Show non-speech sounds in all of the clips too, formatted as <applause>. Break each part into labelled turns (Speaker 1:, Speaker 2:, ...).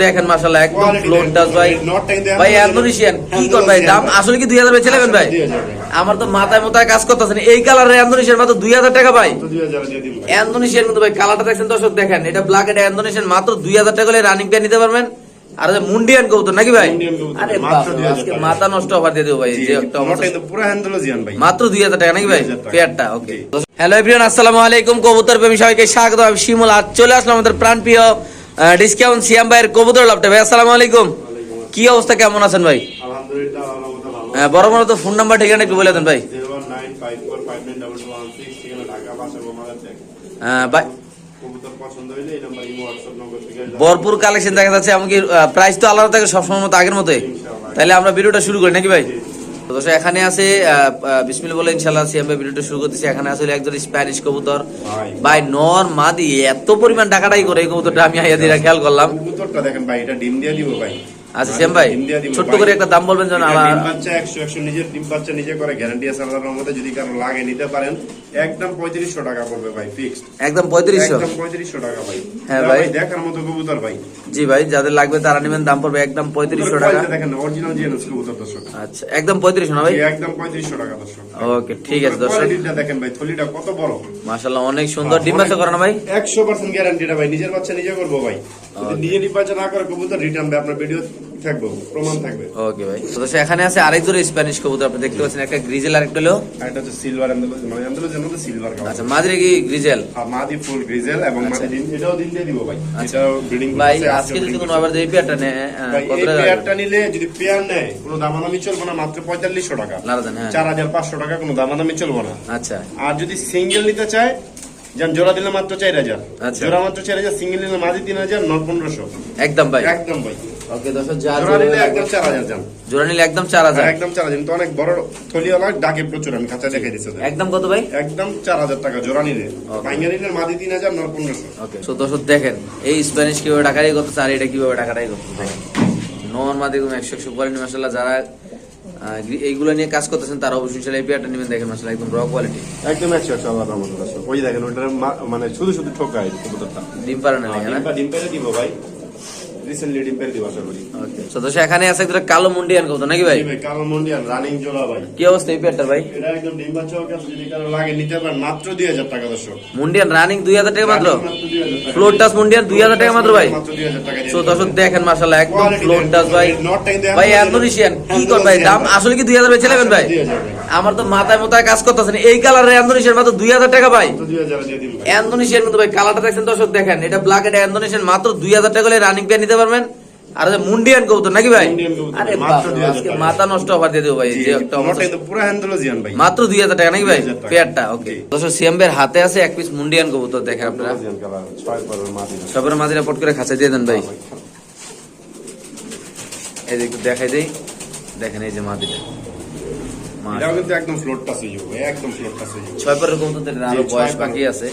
Speaker 1: দেখেন মাশাআল্লাহ একদম
Speaker 2: Quality
Speaker 1: ফ্লোর টাচ ভাই। ভাই অ্যান্ডোনেশিয়ান কি কর ভাই দাম আসলে কি 2000 বেচে নেবেন ভাই? আমার তো মাথায় মাথায় কাজ করতেছেন এই কালারের অ্যান্ডোনেশিয়ান মাত্র 2000 টাকা ভাই।
Speaker 2: তো 2000 দিয়ে দিন ভাই।
Speaker 1: অ্যান্ডোনেশিয়ান কিন্তু ভাই কালারটা দর্শক দেখেন এটা ব্ল্যাক এটা অ্যান্ডোনেশিয়ান মাত্র 2000 টাকা হলে রানিং পেয়ে নিতে পারবেন। আর মুন্ডিয়ান কবুতর নাকি ভাই? আরে
Speaker 2: মাত্র
Speaker 1: বাপ,
Speaker 2: 2000
Speaker 1: আজকে মাথা নষ্ট অফার দিয়ে দেবো ভাই যে একটা
Speaker 2: not
Speaker 1: অবস্থা।
Speaker 2: টাইম পুরো হ্যান্ডেলজিয়ান ভাই।
Speaker 1: মাত্র 2000 টাকা নাকি ভাই? পেয়ারটা ওকে হ্যালো এভরিওয়ান আসসালামু আলাইকুম কবুতর প্রেমী সবাইকে স্বাগত। আমি শিমুল আজ চলে আসলাম আমাদের প্রাণপ্রিয় ডিসকাউন্ট সিয়াম ভাইয়ের কবুতর লাভটা। ভাই আসসালামু আলাইকুম। কি অবস্থা? কেমন আছেন ভাই। হ্যাঁ, বড় বড় তো ফোন নাম্বার ঠিকানা একটু বলে দেন ভাই।
Speaker 2: 01954592216, ঠিকানা ঢাকা, বাসা বোমাদের ট্যাগ।
Speaker 1: হ্যাঁ, ভাই ভরপুর কালেকশন দেখা যাচ্ছে এমনকি প্রাইস তো আলাদা থাকে সবসময় মতো আগের মতোই। তাহলে আমরা ভিডিওটা শুরু করি নাকি ভাই? দর্শক, এখানে আছে বিসমিল বলে ইনশাল্লাহ সিএমএ ভিডিওটা শুরু করতেছি এখানে আসলে একজন স্প্যানিশ কবুতর
Speaker 2: ভাই।
Speaker 1: নর মাদি এত পরিমাণ টাকাটাই করে এই কবুতরটা আমি আইয়া দিরা খেয়াল করলাম
Speaker 2: কবুতরটা দেখেন ভাই, এটা ডিম দিয়ে দিব ভাই।
Speaker 1: আচ্ছা ভাই
Speaker 2: ডিম দিব
Speaker 1: ছোট্ট করে একটা দাম বলবেন যেন আমার
Speaker 2: ডিম বাচ্চা 100 100 নিজের ডিম বাচ্চা নিজে করে গ্যারান্টি আছে আল্লাহর রহমতে যদি কারও লাগে নিতে পারেন একদম 3500 টাকা পড়বে ভাই ফিক্সড
Speaker 1: একদম পঁয়ত্রিশশো?
Speaker 2: একদম 3500 টাকা ভাই।
Speaker 1: হ্যাঁ ভাই।
Speaker 2: দেখার মতো কবুতর ভাই।
Speaker 1: জি ভাই যাদের লাগবে তারা নেবেন দাম পড়বে একদম পঁয়ত্রিশশো টাকা।
Speaker 2: দেখেন অরিজিনাল জিএনএস কবুতর দর্শক।
Speaker 1: আচ্ছা একদম পঁয়ত্রিশশো না ভাই?
Speaker 2: একদম 3500 টাকা দর্শক।
Speaker 1: ওকে ঠিক আছে দর্শক।
Speaker 2: কোয়ালিটিটা দেখেন ভাই থলিটা কত বড়?
Speaker 1: মাশাল্লাহ অনেক সুন্দর। ডিম বাচ্চা করে না ভাই।
Speaker 2: একশো পার্সেন্ট গ্যারান্টিটা ভাই নিজের বাচ্চা নিজে করব ভাই। যদি নিজে নির্বাচন না করে কবুতর রিটার্ন ভাই আপনার ভিডিও থাকব প্রমাণ থাকবে।
Speaker 1: ওকে ভাই। তো এখানে আছে আরেক জোড়া স্প্যানিশ কবুতর আপনি দেখতে পাচ্ছেন একটা গ্রিজেল আরেকটা হলো
Speaker 2: আর হচ্ছে সিলভার অ্যান্ডেলোজ মানে অ্যান্ডেলোজের মধ্যে সিলভার
Speaker 1: আচ্ছা মাঝরে কি গ্রিজেল
Speaker 2: মাদি ফুল গ্রিজেল এবং
Speaker 1: আচ্ছা।
Speaker 2: মাদি দিন এটাও দিন দিয়ে দিব ভাই। এটাও ব্রিডিং
Speaker 1: ভাই আজকে যদি কোনো আবার এই পেয়ারটা নেয় কত টাকা
Speaker 2: পেয়ারটা নিলে যদি পেয়ার নেয় কোনো দামাদামি চলবে না মাত্র পঁয়তাল্লিশশো টাকা।
Speaker 1: লারা হ্যাঁ।
Speaker 2: চার হাজার পাঁচশো টাকা কোনো দামাদামি চলবে না।
Speaker 1: আচ্ছা।
Speaker 2: আর যদি সিঙ্গেল নিতে চায় যেন জোড়া দিলে মাত্র চার হাজার।
Speaker 1: আচ্ছা।
Speaker 2: জোড়া মাত্র চার হাজার সিঙ্গেল নিলে মাঝে তিন হাজার নয় পনেরোশো।
Speaker 1: একদম ভাই।
Speaker 2: একদম ভাই।
Speaker 1: ওকে দর্শক যা
Speaker 2: জোড়া নিলে একদম চার হাজার যান।
Speaker 1: জোড়া নিলে একদম চার হাজার।
Speaker 2: একদম কিন্তু অনেক বড় থলিওয়ালা ডাকে প্রচুর আমি খাঁচা দেখে দিচ্ছি
Speaker 1: একদম কত ভাই?
Speaker 2: একদম চার হাজার টাকা জোড়া নিলে। মাদি নয়
Speaker 1: ওকে তো দর্শক দেখেন এই স্প্যানিশ কীভাবে টাকাটাই করতেছে আর এটা কীভাবে টাকাটাই করতেছে দেখেন। নর্মাল দেখুন একশো একশো কোয়ালিটি মাসাল্লাহ যারা এইগুলো নিয়ে কাজ করতেছেন তারা অবশ্যই এই পেয়ারটা নেবেন দেখেন মাসাল্লাহ একদম র কোয়ালিটি
Speaker 2: একদম একশো একশো আল্লাহ রহমতুল্লাহ ওই দেখেন ওটার মা- মানে শুধু শুধু ঠোকায় কবুতরটা।
Speaker 1: ডিম পারে না
Speaker 2: ডিম পেরে দিব ভাই। রিসেন্টলি ডিম পেরে দিব আশা করি
Speaker 1: ওকে তো দর্শক এখানে আছে একটা কালো মুন্ডিয়ান কবুতর নাকি ভাই?
Speaker 2: ভাই কালো মন্ডিয়ান রানিং জোড়া ভাই।
Speaker 1: কি অবস্থা এই পেয়ারটার ভাই?
Speaker 2: এটা একদম ডিম বাচ্চা হোক যদি কারও লাগে নিতে পারেন মাত্র দুই হাজার টাকা দর্শক।
Speaker 1: মুন্ডিয়ান রানিং দুই হাজার টাকা মাত্র?
Speaker 2: 2000।
Speaker 1: ফ্লোর টাচ মুন্ডিয়ান দুই হাজার টাকা মাত্র ভাই?
Speaker 2: মাত্র 2000 টাকা
Speaker 1: তো দর্শক দেখেন মাসাল্লাহ একদম ফ্লোর টাচ ভাই। ভাই অ্যান্ডোনেশিয়ান কি কর ভাই? দাম আসলে কি দুই হাজার বেচে নেবেন ভাই?
Speaker 2: 2000 ভাই।
Speaker 1: আমার তো মাথায় মাথায় কাজ করতেছেন এই কালারের অ্যান্ডোনেশিয়ান মাত্র দুই হাজার টাকা ভাই।
Speaker 2: মাত্র 2000 ভাই।
Speaker 1: অ্যান্ডোনেশিয়ান কিন্তু ভাই কালারটা দেখছেন দর্শক দেখেন। এটা ব্ল্যাক এটা অ্যান্ডোনেশিয়ান মাত্র দুই হাজার টাকা হলে রানিং পেয়ে নিতে পারবেন। আর মুন্ডিয়ান কবুতর নাকি ভাই? আরে
Speaker 2: মাত্র
Speaker 1: বাপ,
Speaker 2: 2000
Speaker 1: আজকে মাথা নষ্ট অফার দিয়ে দেবো ভাই যে একটা
Speaker 2: পুরো হ্যান্ডেলজিয়ান।
Speaker 1: মাত্র টাকা নাকি ভাই? পেয়ারটা ওকে। দর্শক সিএমবের হাতে আছে এক পিস মুন্ডিয়ান কবুতর দেখেন আপনারা।
Speaker 2: কালার।
Speaker 1: সবের রিপোর্ট করে খাঁচা দিয়ে দেন ভাই। এই যে একটু দেখাই দেই। দেখেন এই যে মাদিটা
Speaker 2: এটাও কিন্তু একদম ফ্লোর touch হয়ে যাবে একদম ফ্লোর touch হয়ে যাবে।
Speaker 1: ছয় পরের কবুতর
Speaker 2: আরও
Speaker 1: বয়স বাকি আছে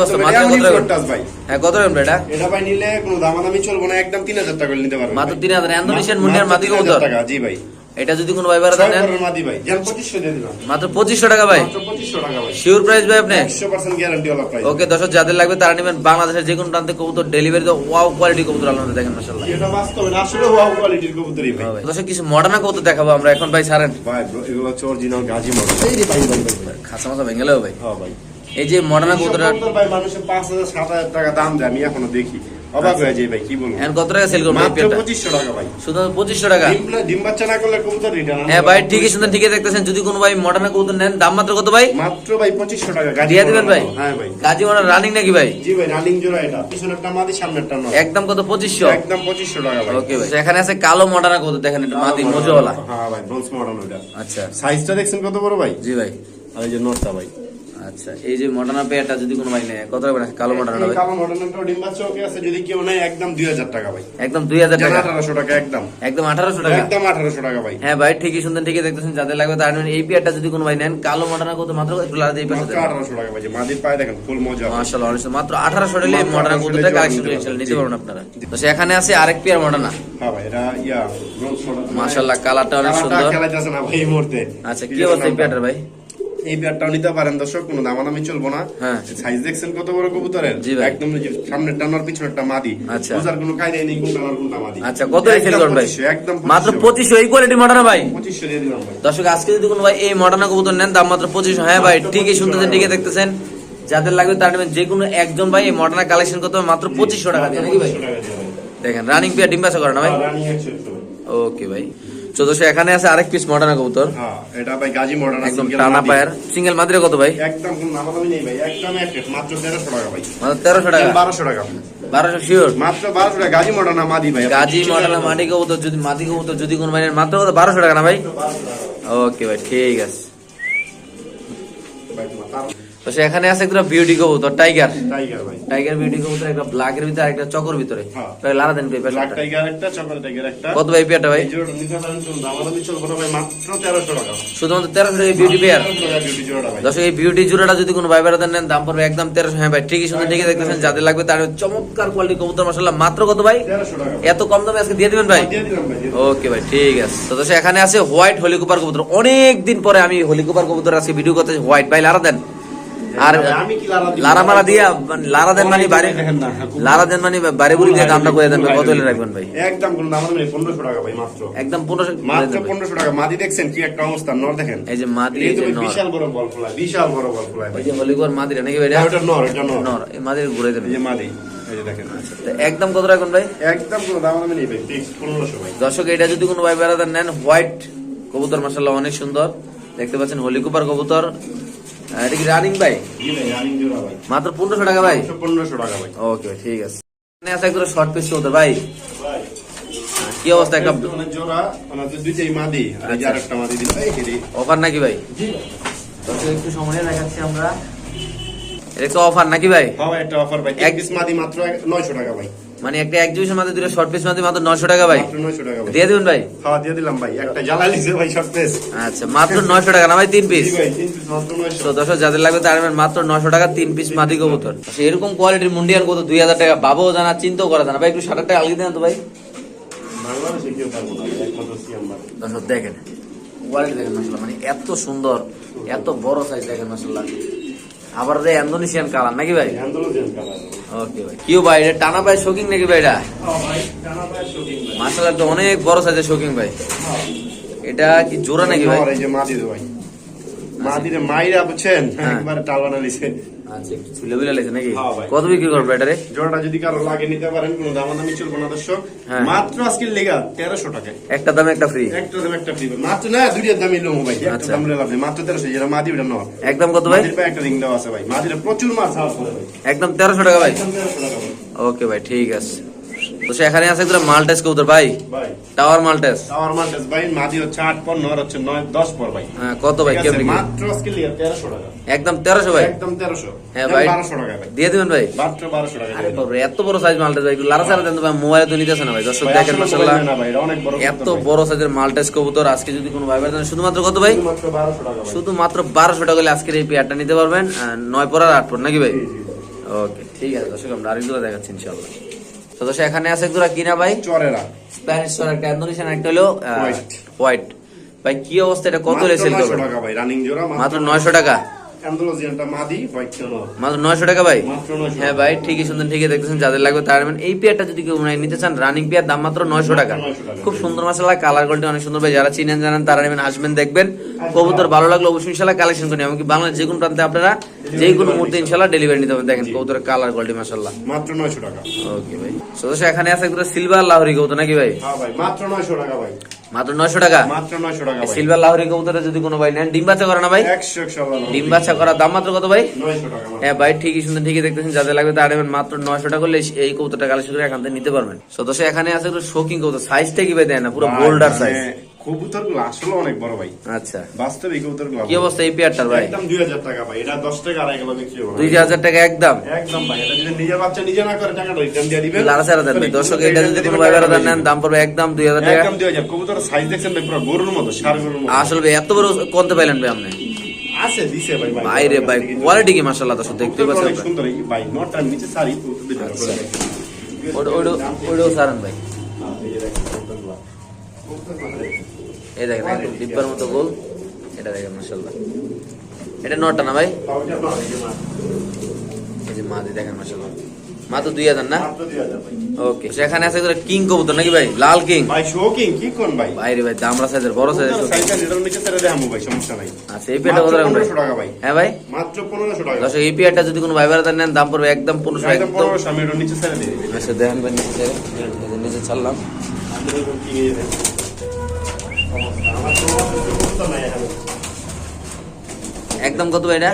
Speaker 1: মাত্র
Speaker 2: এমনই
Speaker 1: কত
Speaker 2: float
Speaker 1: রাখবেন
Speaker 2: touch ভাই।
Speaker 1: কত রাখবেন এটা
Speaker 2: এটা ভাই নিলে কোনো দামাদামি চলবে না, একদম 3000 টাকা করে নিতে পারবেন
Speaker 1: মাত্র
Speaker 2: ভাই।
Speaker 1: 3000 ইন্দোনেশিয়ান
Speaker 2: মাত্র
Speaker 1: মুন্ডিয়ান মাদি
Speaker 2: 3000
Speaker 1: কবুতর
Speaker 2: টাকা, জি ভাই।
Speaker 1: এটা যদি কোনো ভাই
Speaker 2: ছয়
Speaker 1: দেন
Speaker 2: পরের মাদি ভাই। যেন 2500 দিয়ে দিলাম।
Speaker 1: মাত্র পঁচিশশো টাকা ভাই
Speaker 2: মাত্র 2500 টাকা ভাই।
Speaker 1: শিওর প্রাইস ভাই আপনি
Speaker 2: 100% guarantee ওয়ালা price।
Speaker 1: ওকে দর্শক যাদের লাগবে তারা নেবেন বাংলাদেশের যে কোনো প্রান্তে কবুতর ডেলিভারি ওয়াও কোয়ালিটি কবুতর আলাদা দেখেন মাসাল্লাহ
Speaker 2: এটা বাস্তবে না, আসলে wow quality কবুতরই ভাই।
Speaker 1: দর্শক কিছু মডার্ন কবুতর দেখাবো আমরা এখন ভাই ছাড়েন
Speaker 2: ভাই, এগুলো হচ্ছে original গাজী ভাই।
Speaker 1: খাসা মাথা ভেঙে ভাই
Speaker 2: হ্যাঁ ভাই।
Speaker 1: এই যে মডার্ন কবুতরটা
Speaker 2: কবুতর ভাই মানুষের 5000 7000 টাকা দাম দেয়, আমি এখনও দেখি। অবাক হয়ে যাই ভাই, কি বলব?
Speaker 1: এখন কত টাকা সেল করব
Speaker 2: মাত্র 2500 টাকা ভাই।
Speaker 1: শুধু পঁচিশশো টাকা?
Speaker 2: ডিম- ডিম বাচ্চা না করলে কবুতর return
Speaker 1: হ্যাঁ ভাই ঠিকই শুনতেন ঠিকই দেখতেছেন। যদি কোনো ভাই মডার্ন কবুতর নেন দাম মাত্র কত ভাই?
Speaker 2: মাত্র ভাই 2500 টাকা গাজী
Speaker 1: দিয়ে দিবেন ভাই?
Speaker 2: হ্যাঁ ভাই।
Speaker 1: গাজী মডার্ন রানিং নাকি ভাই?
Speaker 2: জি ভাই রানিং জোড়া এটা। পিছনেরটা মাদি সামনেরটা নয়
Speaker 1: একদম কত পঁচিশশো?
Speaker 2: একদম 2500 টাকা ভাই।
Speaker 1: ওকে ভাই এখানে আছে কালো মডার্ন কবুতর দেখেন এটা মাদি মজোওয়ালা।
Speaker 2: হ্যাঁ ভাই ব্রোঞ্জ
Speaker 1: আচ্ছা।
Speaker 2: সাইজটা দেখছেন কত বড় ভাই?
Speaker 1: জি ভাই।
Speaker 2: আর এই যে নটটা ভাই।
Speaker 1: আচ্ছা এই যে মডার্ন পেয়ারটা যদি কোনো ভাই নেয় কত টাকা কালো মডার্ন ভাই
Speaker 2: কালো মডেলটা ডিম বাচ্চা ওকে আছে যদি কেউ নেয় একদম 2000 টাকা ভাই।
Speaker 1: একদম দুই হাজার টাকা?
Speaker 2: 1800 টাকা একদম।
Speaker 1: একদম আঠারোশো টাকা?
Speaker 2: একদম 1800 টাকা ভাই।
Speaker 1: হ্যাঁ ভাই ঠিকই শুনতেন ঠিকই দেখতেছেন যাদের লাগবে তার এই পেয়ারটা যদি কোনো ভাই নেন কালো মডার্ন কত মাত্র? একটু লাদা এই পাশে
Speaker 2: মাত্র 1800 টাকা ভাই যে মাদির পায়ে দেখেন ফুল মজা।
Speaker 1: মাশাআল্লাহ অনেক মাত্র আঠারোশো টাকা
Speaker 2: মাত্র
Speaker 1: মডার্ন
Speaker 2: 1800 টাকা
Speaker 1: কালেকশন
Speaker 2: নিতে
Speaker 1: নিতে। পারবেন আপনারা? তো সেখানে আছে আরেক পেয়ার মডার্ন
Speaker 2: হ্যাঁ ভাই এটা ইয়া
Speaker 1: মাশাআল্লাহ কালারটা অনেক
Speaker 2: কালারটা
Speaker 1: সুন্দর।
Speaker 2: খেলাইতেছে না ভাই এই মুহূর্তে।
Speaker 1: আচ্ছা কি অবস্থা পেয়ারটার ভাই?
Speaker 2: এই পেয়ারটাও নিতে পারেন দর্শক কোনো দামাদামি চলবো না।
Speaker 1: হ্যাঁ।
Speaker 2: সাইজ দেখছেন কত বড় কবুতরের? একদম এই যে সামনেরটা নর পিছনেরটা মাদি।
Speaker 1: আচ্ছা।
Speaker 2: বোঝার কোনো কায়দাই নেই কোনটা নর কোনটা মাদি।
Speaker 1: আচ্ছা কত সেল
Speaker 2: একদম
Speaker 1: ভাই?
Speaker 2: একদম
Speaker 1: মাত্র পঁচিশশো এই কোয়ালিটি মডার্ন ভাই।
Speaker 2: পঁচিশশো দিয়ে দিলাম ভাই।
Speaker 1: দর্শক আজকে যদি কোনো ভাই এই মডার্ন কবুতর নেন দাম মাত্র পঁচিশশো। হ্যাঁ ভাই ঠিকই শুনতেছেন ঠিকই দেখতেছেন। যাদের লাগবে তার নেবেন যে কোনো একজন ভাই এই মডার্ন কালেকশন করতে মাত্র পঁচিশশো টাকা দিয়ে নাকি ভাই?
Speaker 2: 2500 টাকা দিয়ে ভাই।
Speaker 1: দেখেন রানিং পিয়া ডিম বাসা করে না ভাই?
Speaker 2: হ্যাঁ।
Speaker 1: ওকে ভাই। চোদ্দশো এখানে আছে আরেক পিস মডার্ন কবুতর।
Speaker 2: হ্যাঁ, এটা ভাই গাজী মডার্ন
Speaker 1: একদম টানা পায়ের। সিঙ্গেল মাদিরে কত ভাই?
Speaker 2: একদম কোনো দামাদামি নেই ভাই একদম এক মাত্র তেরোশো টাকা ভাই।
Speaker 1: মাত্র তেরোশো টাকা?
Speaker 2: বারোশো টাকা।
Speaker 1: বারোশো শিওর
Speaker 2: মাত্র বারোশো টাকা গাজী মডার্ন মাদি ভাই
Speaker 1: গাজী মডেল মাটি কবুতর যদি কবুতর যদি কোনো মাত্র কত? টাকা না ভাই? ওকে ভাই ঠিক আছে। তো সে এখানে আছে একটা বিউটি কবুতর টাইগার
Speaker 2: টাইগার ভাই।
Speaker 1: টাইগার বিউটি কবুতর একটা ব্ল্যাকের ভিতরে একটা চকর ভিতরে।
Speaker 2: হ্যাঁ।
Speaker 1: ভাই লারা দেন পেপার
Speaker 2: ব্ল্যাক টাইগার একটা চকলেট টাইগার একটা।
Speaker 1: কত ভাই ভাই?
Speaker 2: নিতে পারেন দামাদামি ভাই মাত্র টাকা।
Speaker 1: শুধুমাত্র টাকা বিউটি পেয়ার
Speaker 2: বিউটি জোড়াটা ভাই।
Speaker 1: দর্শক এই বিউটি জুড়াটা যদি কোনো ভাই বেড়াতে নেন দাম পড়বে একদম হ্যাঁ ভাই ঠিকই শুনে ঠিকই দেখতেছেন যাদের লাগবে তার চমৎকার কোয়ালিটি কবুতর মশলা মাত্র কত ভাই?
Speaker 2: টাকা।
Speaker 1: এত কম দামে আজকে দিয়ে দিবেন ভাই?
Speaker 2: দিয়ে দিলাম ভাই।
Speaker 1: ওকে ভাই ঠিক আছে। তো দর্শক এখানে আছে হোয়াইট হলিকুপার কবুতর। অনেক দিন পরে আমি হলিকুপার কবুতর আজকে ভিডিও করতে হোয়াইট ভাই লারা দেন। আর
Speaker 2: লারা
Speaker 1: মারা দিয়া মানে লারা দেন মানে বাড়ি লারা দেন মানে বাড়ি বুড়ি দিয়ে দামটা করে দেন ভাই, কত হলে রাখবেন ভাই?
Speaker 2: একদম কোনো দামাদামি নেই পনেরোশো টাকা ভাই মাত্র।
Speaker 1: একদম পনেরোশো
Speaker 2: মাত্র পনেরোশো টাকা। মাদি দেখছেন কি একটা অবস্থা নর দেখেন।
Speaker 1: এই যে মাদি
Speaker 2: এই
Speaker 1: এই যে
Speaker 2: বিশাল বড় বল ফোলা বিশাল বড় বল ফোলা
Speaker 1: এই যে হলিকুপার মাদিরা নাকি ভাই এটা?
Speaker 2: হ্যাঁ, নর এটা নর।
Speaker 1: নর এই মাদির ঘুরে দেন।
Speaker 2: এই যে মাদি এই যে দেখেন।
Speaker 1: তো একদম কত রাখবেন ভাই?
Speaker 2: একদম কোনো দামাদামি নেই ভাই পনেরোশো ভাই।
Speaker 1: দর্শক এটা যদি কোনো ভাই বেড়াদার নেন। হোয়াইট কবুতর মাসাল্লাহ অনেক সুন্দর। দেখতে পাচ্ছেন হলিকুপার কবুতর। এটা কি রানিং ভাই
Speaker 2: ভাই ভাই
Speaker 1: মাত্র পনেরোশো টাকা ভাই?
Speaker 2: পনেরোশো টাকা ভাই
Speaker 1: ওকে ভাই ঠিক আছে। এখানে আছে একদম শর্ট পিস কবুতর ভাই।
Speaker 2: ভাই।
Speaker 1: কি অবস্থা একটা
Speaker 2: মানে জোড়া মানে দুইটাই মাদি আর
Speaker 1: আচ্ছা।
Speaker 2: আরেকটা মাদি এই
Speaker 1: অফার নাকি ভাই? একটু সময় দেখাচ্ছি আমরা। এটা তো অফার নাকি ভাই?
Speaker 2: হ্যাঁ ভাই একটা অফার ভাই। এক পিস মাদি মাত্র নয়শো টাকা ভাই।
Speaker 1: মানে একটা এক একজিবিশন মাঝে দুটো শর্ট পিস মাঝে মাত্র নশো টাকা ভাই।
Speaker 2: মাত্র নয়শো টাকা ভাই।
Speaker 1: দিয়ে দেবেন ভাই?
Speaker 2: হ্যাঁ দিয়ে দিলাম ভাই। একটা জ্বালা লিখছে ভাই সব পেস
Speaker 1: আচ্ছা মাত্র নশো টাকা না ভাই তিন পিস
Speaker 2: ভাই তিন পিস মাত্র নয়শো।
Speaker 1: তো দর্শক যাদের লাগবে তার মাত্র নশো টাকা তিন পিস মাটি কবুতর। আচ্ছা, এরকম কোয়ালিটির মুন্ডিয়ান কত দুই হাজার টাকা বাবাও জানা চিন্তাও করা জানা। ভাই একটু ষাট টাকা আলগি দেন তো ভাই।
Speaker 2: বাংলাদেশে কেউ পারব না একমাত্র সিএম
Speaker 1: দর্শক দেখেন। কোয়ালিটি দেখেন মাসাল্লাহ মানে এত সুন্দর এত বড় সাইজ দেখেন মাসাল্লাহ আবার যে ইন্দোনেশিয়ান কালার নাকি ভাই? ওকে ভাই। কিউ ভাই এটা টানা ভাই শোকিং নাকি ভাই এটা?
Speaker 2: হ্যাঁ ভাই ভাই ভাই।
Speaker 1: মাসাল্লাহ তো অনেক বড় সাইজের শোকিং ভাই। এটা কি জোড়া নাকি ভাই?
Speaker 2: এই যে মাদি দে মাইরা বুঝছেন?
Speaker 1: হ্যাঁ। আচ্ছা একটু ছুলে বুলে লাগছে নাকি?
Speaker 2: হ্যাঁ
Speaker 1: কত বিক্রি করবে এটা রে
Speaker 2: জোড়াটা যদি কারও লাগে নিতে পারেন কোনো দামাদামি চলবো না দর্শক।
Speaker 1: হ্যাঁ।
Speaker 2: মাত্র লেগা টাকায়।
Speaker 1: একটা দামে একটা ফ্রি
Speaker 2: একটা দাম একটা ফ্রি মাত্র না দুইটার দামই লোম ভাই। একটা
Speaker 1: আচ্ছা।
Speaker 2: দাম লাভ নেই। মাত্র তেরোশো যেটা মাদি ওটা নর
Speaker 1: একদম কত ভাই?
Speaker 2: মাদির একটা রিং আছে ভাই। মাদিরে প্রচুর মাছ ভাই।
Speaker 1: একদম টাকা ভাই।
Speaker 2: টাকা ভাই।
Speaker 1: ওকে ভাই ঠিক আছে। তো সে এখানে আছে একটা মালটেস কবুতর ভাই।
Speaker 2: ভাই।
Speaker 1: টাওয়ার মালটেস।
Speaker 2: টাওয়ার মাল্টেস ভাই। মাদি হচ্ছে আট পর নর হচ্ছে নয় দশ পর ভাই।
Speaker 1: হ্যাঁ, কত ভাই? কেমনি?
Speaker 2: মাত্র আজকে লেগা তেরোশো টাকা।
Speaker 1: একদম তেরোশো ভাই?
Speaker 2: একদম তেরোশো।
Speaker 1: হ্যাঁ ভাই।
Speaker 2: বারোশো টাকা ভাই।
Speaker 1: দিয়ে দিবেন ভাই?
Speaker 2: মাত্র বারোশো টাকা
Speaker 1: আরে বাবা, এত বড় সাইজ মালটেস ভাই। লারা সারা দেন ভাই। মোবাইলে তো নিতেছে না ভাই। দর্শক
Speaker 2: ভাই,
Speaker 1: দেখেন
Speaker 2: ভাই, বড়
Speaker 1: এত বড় সাইজের মালটেস কবুতর আজকে যদি কোনো ভাই দেন শুধুমাত্র কত ভাই?
Speaker 2: ভাই।
Speaker 1: শুধুমাত্র বারোশো টাকা হলে আজকের এই পেয়ারটা নিতে পারবেন। আহ, নয় পর আর আট পর নাকি ভাই। ওকে ঠিক আছে দর্শক আমরা আরেকগুলো দেখাচ্ছি ইনশাল্লাহ তো দর্শক এখানে আছে দুরা কিনা ভাই?
Speaker 2: চরেরা।
Speaker 1: স্প্যানিশ সর একটা ইন্দোনেশিয়ান একটা হলো. হোয়াইট ভাই কি অবস্থা? এটা কত
Speaker 2: মাত্র 900 টাকা ভাই রানিং জোড়া
Speaker 1: মাত্র নয়শো টাকা?
Speaker 2: অ্যান্ডালুজিয়ানটা মাদি হোয়াইট কালার
Speaker 1: মাত্র নয়শো টাকা ভাই?
Speaker 2: মাত্র 900
Speaker 1: হ্যাঁ ভাই ঠিকই শুনতেন ঠিকই দেখতেছেন যাদের লাগবে তার নেবেন। এই পেয়ারটা যদি কেউ নিতে চান রানিং পেয়ার দাম মাত্র
Speaker 2: 900 টাকা।
Speaker 1: খুব সুন্দর মশলা কালার কোয়ালিটি অনেক সুন্দর ভাই যারা চিনেন জানেন তারা নেবেন আসবেন দেখবেন। কবুতর ভালো লাগল অবশ্যই ইনশাল্লাহ কালেকশন করি এমনকি বাংলার যে কোনো প্রান্তে আপনারা যে কোনো মুহূর্তে ইনশাল্লাহ ডেলিভারি নিতে পারবেন। দেখেন কবুতরের কালার কোয়ালিটি মাসাল্লাহ
Speaker 2: মাত্র 900 টাকা।
Speaker 1: ওকে ভাই। সদস্য এখানে আছে একটা সিলভার লাহরি কবুতর নাকি ভাই?
Speaker 2: হ্যাঁ ভাই মাত্র 900 টাকা ভাই।
Speaker 1: মাত্র নয়শো টাকা?
Speaker 2: মাত্র 900 টাকা
Speaker 1: সিলভার লাহরি কবুতরে যদি কোনো ভাই নেন ডিম বাচ্চা করে না ভাই?
Speaker 2: 100 100 টাকা
Speaker 1: ডিম বাচ্চা করার দাম মাত্র কত ভাই?
Speaker 2: 900 টাকা
Speaker 1: হ্যাঁ ভাই ঠিকই শুনতে ঠিকই দেখতেছেন যাদের লাগবে তারা নেবেন মাত্র নয়শো টাকা করলে এই কবুতরটা কালেকশন করে এখান থেকে নিতে পারবেন। এখানে আছে শোকিং কবুতর সাইজটা কি ভাই দেয় না পুরো বোল্ডার সাইজ
Speaker 2: কবুতরগুলো আসলে অনেক বড় ভাই।
Speaker 1: আচ্ছা।
Speaker 2: বাস্তবে এই কবুতরগুলো
Speaker 1: কি অবস্থা এই পেয়ারটার ভাই?
Speaker 2: একদম 2000 টাকা ভাই। এটা 10 টাকা আড়াই কিলো বিক্রি হবে।
Speaker 1: দুই হাজার টাকা একদম?
Speaker 2: একদম ভাই। এটা যদি নিজের বাচ্চা নিজে না করে টাকাটা রিটার্ন দিয়ে দিবেন।
Speaker 1: লারা সারা দেন দর্শক এটা যদি কোনো ভাই বেড়া নেন দাম পড়বে একদম দুই হাজার টাকা।
Speaker 2: একদম 2000 কবুতর সাইজ দেখছেন ভাই পুরো গরুর মতো সার গরুর মতো।
Speaker 1: আসলে ভাই এত বড় কোনতে পাইলেন ভাই আপনি?
Speaker 2: আছে দিছে ভাই
Speaker 1: ভাই। রে ভাই কোয়ালিটি কি দর্শক দেখতে পাচ্ছেন
Speaker 2: সুন্দর ভাই নটার নিচে সারি কবুতর ভিতরে। করে।
Speaker 1: ওটা ওটা সারান ভাই।
Speaker 2: এই দেখেন
Speaker 1: এই দেখেন একদম ডিব্বার মতো গোল। এটা দেখেন মাসাল্লাহ এটা নটা না ভাই?
Speaker 2: এই যে
Speaker 1: মাদি দেখেন মাসাল্লাহ মাত্র দুই হাজার না?
Speaker 2: মাত্র 2000 ভাই।
Speaker 1: ওকে সেখানে আছে কিং কবুতর নাকি ভাই? লাল কিং
Speaker 2: ভাই শোকিং কি কোন ভাই?
Speaker 1: বাইরে ভাই দামরা সাইজের বড় সাইজের
Speaker 2: সাইজটা যেটার নিচে ভাই সমস্যা নাই।
Speaker 1: আচ্ছা এই পেয়ারটা কত রাখুন ভাই
Speaker 2: 1500 টাকা ভাই।
Speaker 1: হ্যাঁ ভাই?
Speaker 2: মাত্র পনেরোশো টাকা।
Speaker 1: দর্শক এই যদি কোনো ভাই নেন দাম পড়বে একদম পনেরোশো
Speaker 2: একদম
Speaker 1: একদম
Speaker 2: পনেরোশো আমি ওটার নিচে ছেড়ে দিবি
Speaker 1: আচ্ছা দেখেন ভাই নিচে ছেড়ে। নিচে ছাড়লাম
Speaker 2: আমি কিনে দেবেন সমস্যা আমার তো অবস্থা নাই এখানে
Speaker 1: একদম কত এটা?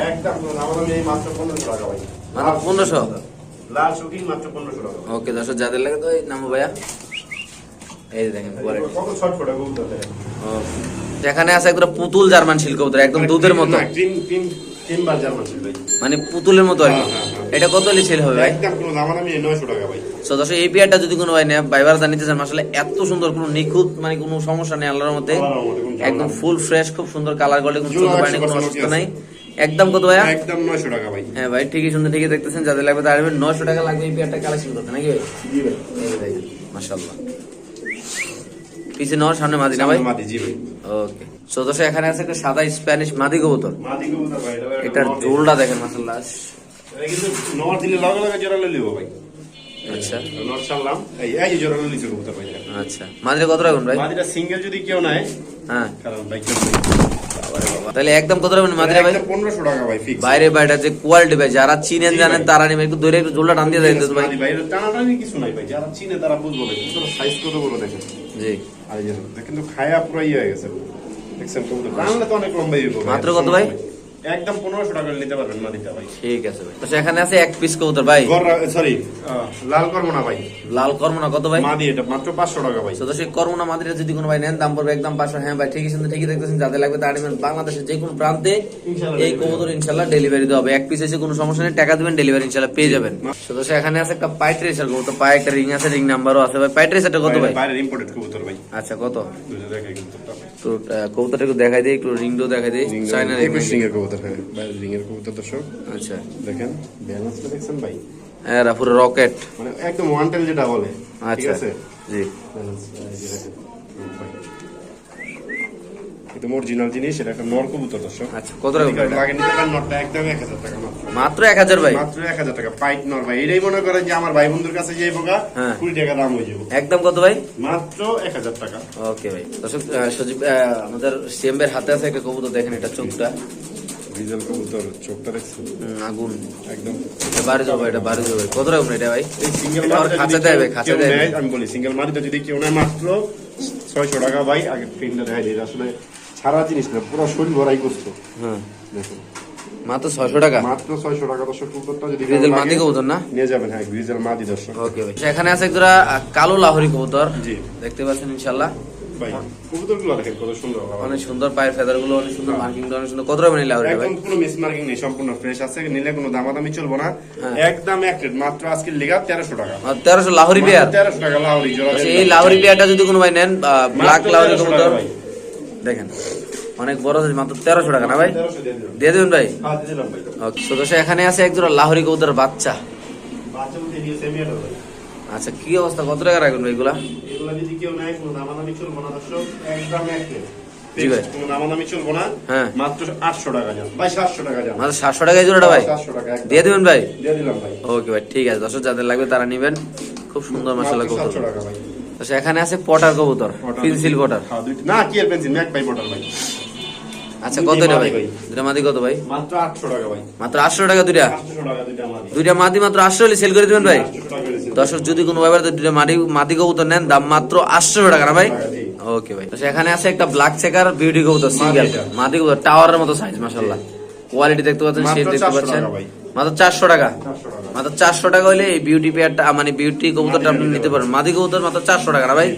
Speaker 2: মাত্র পনেরোশো টাকা ভাই।
Speaker 1: মাত্র 1500?
Speaker 2: লাল শুকিং মাত্র পনেরোশো টাকা।
Speaker 1: ওকে যাদের লাগে তো এই নামো ভাইয়া। এই দেখেন এখানে আছে একটা পুতুল জার্মান শিল্প একদম দুধের মতো।
Speaker 2: তিনবার জার্মান ছিল ভাই।
Speaker 1: মানে পুতুলের মতো আর কি।
Speaker 2: হ্যাঁ, হ্যাঁ, হ্যাঁ।
Speaker 1: এটা কত হলে সেল হবে ভাই?
Speaker 2: একদম কোনো দাম আমি নয়শো টাকা ভাই।
Speaker 1: তো দর্শক এই পেয়ারটা যদি কোনো ভাই নেয় ভাই বারাদা নিতে চান আসলে এত সুন্দর কোনো নিখুঁত মানে কোনো সমস্যা নেই আল্লাহর মতে একদম ফুল ফ্রেশ খুব সুন্দর কালার গলে কোনো চোখে পায়নি কোনো অসুস্থ নাই। একদম কত ভাইয়া?
Speaker 2: একদম নয়শো টাকা ভাই।
Speaker 1: হ্যাঁ ভাই ঠিকই সুন্দর ঠিকই দেখতেছেন। যাদের লাগবে তার নয়শো টাকা লাগবে এই পেয়ারটা কালেকশন করতে নাকি ভাই?
Speaker 2: জি ভাই।
Speaker 1: মাশাল্লাহ পিছে সামনে মাদি না ভাই?
Speaker 2: মাদি জি ভাই।
Speaker 1: ওকে। সো দর্শক এখানে আছে একটা সাদা স্প্যানিশ মাদি কবুতর।
Speaker 2: মাদি কবুতর ভাই
Speaker 1: এটার জোলটা দেখেন মাশাল্লাহ
Speaker 2: এটা কিন্তু নর দিলে লগে লগে জোড়া লই ভাই।
Speaker 1: আচ্ছা।
Speaker 2: নর ছাড়লাম। এই এই জোড়া লই কবুতর ভাই
Speaker 1: আচ্ছা। মাদিটা কত রাখবেন ভাই?
Speaker 2: মাদিটা সিঙ্গেল যদি কেউ নেয়
Speaker 1: হ্যাঁ।
Speaker 2: কারণ ভাই কেউ
Speaker 1: তাহলে একদম কত রাখবেন মাদিরা ভাই?
Speaker 2: পনেরোশো টাকা ভাই ফিক্স
Speaker 1: বাইরে বাইরে যে কোয়ালিটি ভাই যারা চিনেন জানেন তারা নেবে একটু ধরে একটু জোলটা টান দিয়ে দেন ভাই।
Speaker 2: ভাই টানাটানি কিছু নাই ভাই যারা চিনে তারা বুঝব সাইজ কত বড় দেখেন।
Speaker 1: জি।
Speaker 2: আর এই যে দেখেন তো খায়া পুরাই ইয়ে হয়ে গেছে। দেখছেন কবুতর টানলে তো অনেক লম্বাই
Speaker 1: মাত্র কত ভাই?
Speaker 2: একদম পনেরোশো টাকা নিতে পারবেন মাদিটা ভাই।
Speaker 1: ঠিক আছে ভাই। তো এখানে আছে এক পিস কবুতর ভাই?
Speaker 2: সরি লাল করব না ভাই।
Speaker 1: লাল কর্মনা কত ভাই?
Speaker 2: মাদি এটা মাত্র পাঁচশো টাকা ভাই।
Speaker 1: তো সেই করোনা যদি কোনো ভাই নেন দাম পড়বে একদম পাঁচশো। হ্যাঁ ভাই ঠিকই শুনতে ঠিকই দেখতেছেন যাদের লাগবে তার নেবেন। বাংলাদেশের যে কোনো প্রান্তে এই কবুতর ইনশাল্লাহ ডেলিভারি দেওয়া হবে। এক পিস এসে কোনো সমস্যা নেই টাকা দিবেন ডেলিভারি ইনশাল্লাহ পেয়ে যাবেন। তো সে এখানে আছে একটা পাইট রেসার কবুতর। পায়ে একটা রিং আছে রিং নাম্বারও আছে ভাই। পাইট রেসারটা কত ভাই?
Speaker 2: বাইরের ইম্পোর্টেড কবুতর ভাই।
Speaker 1: আচ্ছা কত?
Speaker 2: দুটো দেখাই কবুতরটা।
Speaker 1: তো কবুতরটা একটু দেখাই দিই একটু রিংটাও দেখাই দিই। চাইনা রিং
Speaker 2: একুশ রিংয়ের কবুতর হ্যাঁ রিংয়ের কবুতর দর্শক
Speaker 1: আচ্ছা।
Speaker 2: দেখেন ব্যালেন্সটা দেখছেন ভাই।
Speaker 1: হ্যাঁ পুরো রকেট।
Speaker 2: মানে একদম ওয়ান টেল যেটা বলে।
Speaker 1: আচ্ছা।
Speaker 2: আছে?
Speaker 1: জি।
Speaker 2: ব্যালেন্স এই যে দেখেন হুম, ভাই। এটা অরিজিনাল জিনিস এটা একটা নর কবুতর দর্শক
Speaker 1: আচ্ছা কত টাকা
Speaker 2: লাগে নিতে পারেন নরটা একদম এক হাজার টাকা মাত্র।
Speaker 1: ভাই?
Speaker 2: মাত্র এক হাজার টাকা পাইট নর ভাই। এটাই মনে করেন যে আমার ভাই বন্ধুর কাছে বোকা
Speaker 1: হ্যাঁ।
Speaker 2: কুড়ি টাকা দাম হয়ে যাব।
Speaker 1: একদম কত ভাই?
Speaker 2: মাত্র এক হাজার টাকা।
Speaker 1: ওকে ভাই। দর্শক সজীব আমাদের হাতে আছে একটা কবুতর দেখেন এটা চোখটা।
Speaker 2: ডিজেল কবুতর চোখটা
Speaker 1: আগুন।
Speaker 2: একদম।
Speaker 1: এটা বাড়ি যাব এটা বাড়ি যাব। কত এটা ভাই?
Speaker 2: এই সিঙ্গেল মাদিটা
Speaker 1: খাঁচা খাঁচা
Speaker 2: কেউ আমি বলি সিঙ্গেল মাদিটা যদি কেউ নেয় মাত্র ছয়শো টাকা ভাই আগে প্রিন্টটা দেখাই দিই। আসলে সারা জিনিস না পুরো শরীর ভরাই করতো
Speaker 1: হ্যাঁ
Speaker 2: দেখুন।
Speaker 1: মাত্র ছয়শো টাকা?
Speaker 2: মাত্র ছয়শো টাকা দর্শক কবুতরটা যদি
Speaker 1: গ্রিজেল মাদি কবুতর না?
Speaker 2: নিয়ে যাবেন হ্যাঁ গ্রিজেল মাদি দর্শক।
Speaker 1: ওকে ভাই। এখানে আছে আহ, কালো লাহোরি কবুতর।
Speaker 2: জি।
Speaker 1: দেখতে পাচ্ছেন ইনশাল্লাহ।
Speaker 2: ভাই দেখেন কত সুন্দর
Speaker 1: অনেক সুন্দর পায়ের ফেদার অনেক সুন্দর মার্কিং অনেক সুন্দর। কত টাকা লাহোরি ভাই?
Speaker 2: একদম কোনো মিস মার্কিং নেই সম্পূর্ণ ফ্রেশ আছে নিলে কোনো দামাদামি চলবো না।
Speaker 1: হ্যাঁ।
Speaker 2: একদম এক রেট মাত্র আজকে লেগা তেরোশো টাকা।
Speaker 1: তেরোশো লাহোরি পেয়ার।
Speaker 2: তেরোশো টাকা লাউরি জোড়া
Speaker 1: এই লাহোরি পেয়ারটা যদি কোনো ভাই নেন ব্ল্যাক লাহোরি কবুতর
Speaker 2: ভাই।
Speaker 1: দেখেন অনেক বড় সাইজ মাত্র তেরোশো টাকা না ভাই?
Speaker 2: দিয়ে
Speaker 1: দেবেন ভাই?
Speaker 2: হ্যাঁ,
Speaker 1: ওকে তো এখানে আছে একজোড়া লাহোরি কবুতর বাচ্চা। আচ্ছা কি অবস্থা? কত টাকা রাখবেন এগুলা?
Speaker 2: এগুলা যদি কেউ কোনো দামাদামি চলবো না দর্শক। একদম এক
Speaker 1: হ্যাঁ। তারা নিবেন। খুব সুন্দর মশলা কবুতর। এখানে আছে পটার কবুতর পেন্সিল পটার।
Speaker 2: হ্যাঁ, দুইটা- না কি আর পেন্সিল ম্যাক ভাই পটার ভাই।
Speaker 1: আচ্ছা কত এটা ভাই? দুটা মাদি কত ভাই?
Speaker 2: মাত্র আটশো টাকা ভাই।
Speaker 1: মাত্র আটশো টাকা দুইটা?
Speaker 2: দুইটা মাদি।
Speaker 1: মাত্র আটশো সেল করে দিবেন ভাই?
Speaker 2: 800 টাকা করেছে।
Speaker 1: দর্শক যদি কোনো ব্যাপারে দুইটা মাদি মাদি কবুতর নেন দাম মাত্র আটশো টাকা না ভাই? ওকে ভাই। তো এখানে আছে একটা ব্ল্যাক চেকার বিউটি কবুতর সিঙ্গেল। মাদি কবুতর টাওয়ারের মতো সাইজ মাশাআল্লাহ। কোয়ালিটি দেখতে পাচ্ছেন শেপ দেখতে পাচ্ছেন। মাত্র চারশো টাকা। মাত্র চারশো টাকা হলে এই বিউটি পেয়ারটা মানে বিউটি কবুতরটা আপনি নিতে পারেন মাদি কবুতর মাত্র চারশো টাকা না ভাই?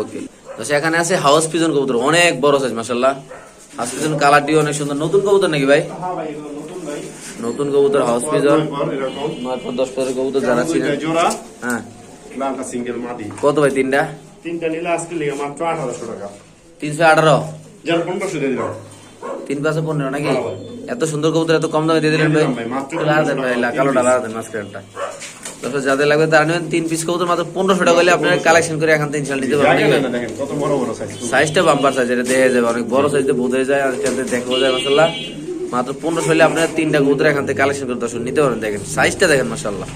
Speaker 1: ওকে। তো সেখানে আছে হাউস পিজন কবুতর অনেক বড় সাইজ মাশাআল্লাহ। হাউস পিজন কালারটি অনেক সুন্দর। নতুন কবুতর নাকি ভাই?
Speaker 2: হ্যাঁ নতুন।
Speaker 1: কবুতর হাউস পিজন
Speaker 2: নয় পর
Speaker 1: দশ পরের কবুতর যারা
Speaker 2: দুইটা
Speaker 1: ছিলেন। হ্যাঁ। কত ভাই তিনটা?
Speaker 2: তিনটা নিলে আজকে লেগে মাত্র 1800 টাকা।
Speaker 1: তিনশো আঠারো?
Speaker 2: যার 1500 দিয়ে দিলাম।
Speaker 1: তিন পাঁচশো পনেরো নাকি?
Speaker 2: হ্যাঁ
Speaker 1: এত সুন্দর কবুতর এত কম দামে দিয়ে দিলেন ভাই।
Speaker 2: 1500
Speaker 1: কালোটা
Speaker 2: তিন
Speaker 1: লাগাতেন মাঝখানটা। তারপর যাদের লাগবে তারা নেবেন তিন পিস কবুতর মাত্র পনেরোশো টাকা হলে আপনারা কালেকশন করে এখান থেকে ইনশাল্লাহ নিতে পারবেন। সাইজটা বাম্পার সাইজ এটা দেখা যাবে। অনেক বড় সাইজে বোঝা যায় আর দেখাও যায় মাসাল্লাহ মাত্র পনেরোশো হলে আপনার তিনটা কবুতর এখান থেকে কালেকশন করে দর্শক নিতে পারেন। দেখেন সাইজটা দেখেন মাসাল্লাহ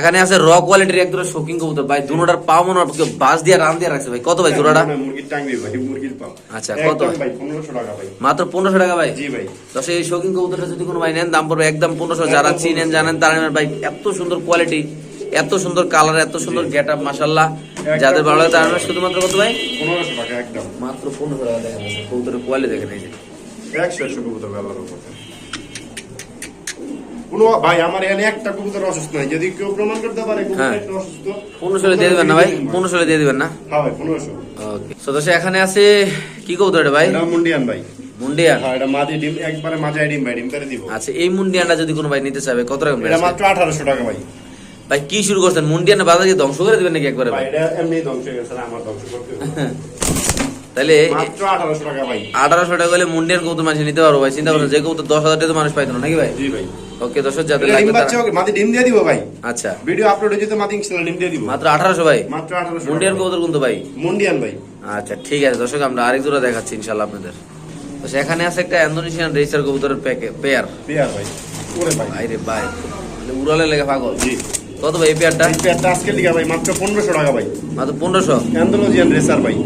Speaker 1: এখানে আছে র কোয়ালিটির এক দুটো শৌখিন কবুতর। ভাই দুটোটার পাও মনে হয় বাস দিয়ে রান দিয়ে রাখছে। ভাই কত ভাই জোড়াটা
Speaker 2: পাও।
Speaker 1: আচ্ছা, কত ভাই? মাত্র পনেরোশো টাকা ভাই?
Speaker 2: জি ভাই।
Speaker 1: দশ এই শৌখিন কবুতরটা যদি কোনো ভাই নেন দাম পড়বে একদম পনেরোশো। যারা চিনেন জানেন তারা নেবেন। ভাই এত সুন্দর কোয়ালিটি এত সুন্দর কালার এত সুন্দর গেট আপ মাসাল্লাহ যাদের ভালো লাগে তারা শুধুমাত্র কত ভাই?
Speaker 2: পনেরোশো টাকা একদম।
Speaker 1: মাত্র পনেরোশো টাকা। দেখেন কবুতরের কোয়ালিটি দেখেন এই যে।
Speaker 2: একশো একশো কবুতর আল্লাহর রহমতে কোনো ভাই আমার এখানে একটা কবুতর অসুস্থ নাই। যদি কেউ প্রমাণ করতে পারে কবুতর
Speaker 1: হ্যাঁ।
Speaker 2: অসুস্থ
Speaker 1: পনেরোশো দিয়ে দিবেন না ভাই? পনেরোশো দিয়ে দিবেন না?
Speaker 2: হ্যাঁ ভাই পনেরোশো
Speaker 1: ওকে। তো দশ এখানে আছে কি কবুতর এটা ভাই?
Speaker 2: মুন্ডিয়ান ভাই।
Speaker 1: মুন্ডিয়া
Speaker 2: হ্যাঁ এটা মাদি ডিম একবারে মাঝাই ডিম ভাই ডিম করে দিব।
Speaker 1: আচ্ছা এই মুন্ডিয়ানটা যদি কোনো ভাই নিতে চাবে কত
Speaker 2: এটা মাত্র আঠারোশো টাকা ভাই।
Speaker 1: ভাই কি শুরু করছেন? মুন্ডিয়ান বাজারে ধ্বংস করে দিবেন নাকি একবারে
Speaker 2: ভাই?
Speaker 1: ভাই
Speaker 2: এটা এমনি ধ্বংস হয়ে গেছে আমার ধ্বংস করতে। <laughs>
Speaker 1: তাহলে
Speaker 2: আঠারোশো টাকা
Speaker 1: হলে মানুষ নিতে পারব ভাই চিন্তা করো যে দশ হাজার টাকা মানুষ পাইতো নাকি ভাই?
Speaker 2: জি ভাই।
Speaker 1: ওকে দশ যাদের
Speaker 2: এটা ডিম
Speaker 1: লাগবে
Speaker 2: দিয়ে দিব ভাই।
Speaker 1: আচ্ছা।
Speaker 2: ভিডিও আপলোড হয়ে যেতে ডিম দিয়ে দিব।
Speaker 1: মাত্র আঠারোশো ভাই?
Speaker 2: মাত্র আঠারোশো
Speaker 1: মুন্ডিয়ান কিন্তু ভাই।
Speaker 2: মুন্ডিয়ান ভাই।
Speaker 1: আচ্ছা ঠিক আছে দর্শক আমরা আরেক দেখাচ্ছি ইনশাল্লাহ আপনাদের। তো সেখানে আছে একটা ইন্দোনেশিয়ান রেসার কবুতরের পেয়ার
Speaker 2: পেয়ার ভাই ওরে ভাই
Speaker 1: ভাইরে ভাই মানে উড়ালে লেগে পাগল।
Speaker 2: জি।
Speaker 1: কত ভাই এই পেয়ারটা
Speaker 2: পেয়ারটা আজকে লিখা ভাই মাত্র পনেরোশো টাকা ভাই।
Speaker 1: মাত্র পনেরোশো?
Speaker 2: অ্যান্ডোলজিয়ান রেসার ভাই।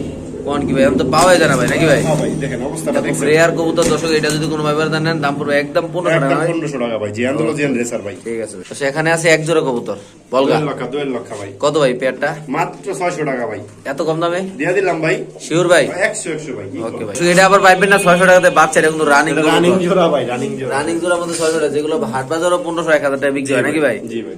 Speaker 1: কোন কি ভাই? আমি তো পাওয়াই যায় না ভাই নাকি ভাই?
Speaker 2: হ্যাঁ দেখেন অবস্থাটা দেখছেন।
Speaker 1: রেয়ার কবুতর দর্শক এটা যদি কোনো নেন দাম পড়বে একদম পনেরোশো টাকা ভাই।
Speaker 2: পনেরোশো টাকা ভাই জি অ্যান্ডোলজিয়ান রেসার ভাই।
Speaker 1: ঠিক আছে। তো সেখানে আছে এক জোড়া কবুতর বলগা।
Speaker 2: দোয়েল লক্ষা দোয়েল লক্ষা ভাই।
Speaker 1: কত ভাই পেয়ারটা?
Speaker 2: মাত্র ছয়শো টাকা ভাই।
Speaker 1: এত কম দামে?
Speaker 2: দিয়ে দিলাম ভাই।
Speaker 1: শিওর ভাই?
Speaker 2: একশো একশো ভাই
Speaker 1: ওকে ভাই। এটা আবার পাইবেন না ছয়শো টাকাতে বাচ্চা এটা কিন্তু রানিং
Speaker 2: রানিং জোড়া ভাই রানিং জোড়া।
Speaker 1: রানিং জোড়ার মধ্যে ছয়শো টাকা যেগুলো হাট বাজারও পনেরোশো এক হাজার টাকা বিক্রি হয় নাকি ভাই?
Speaker 2: জি ভাই।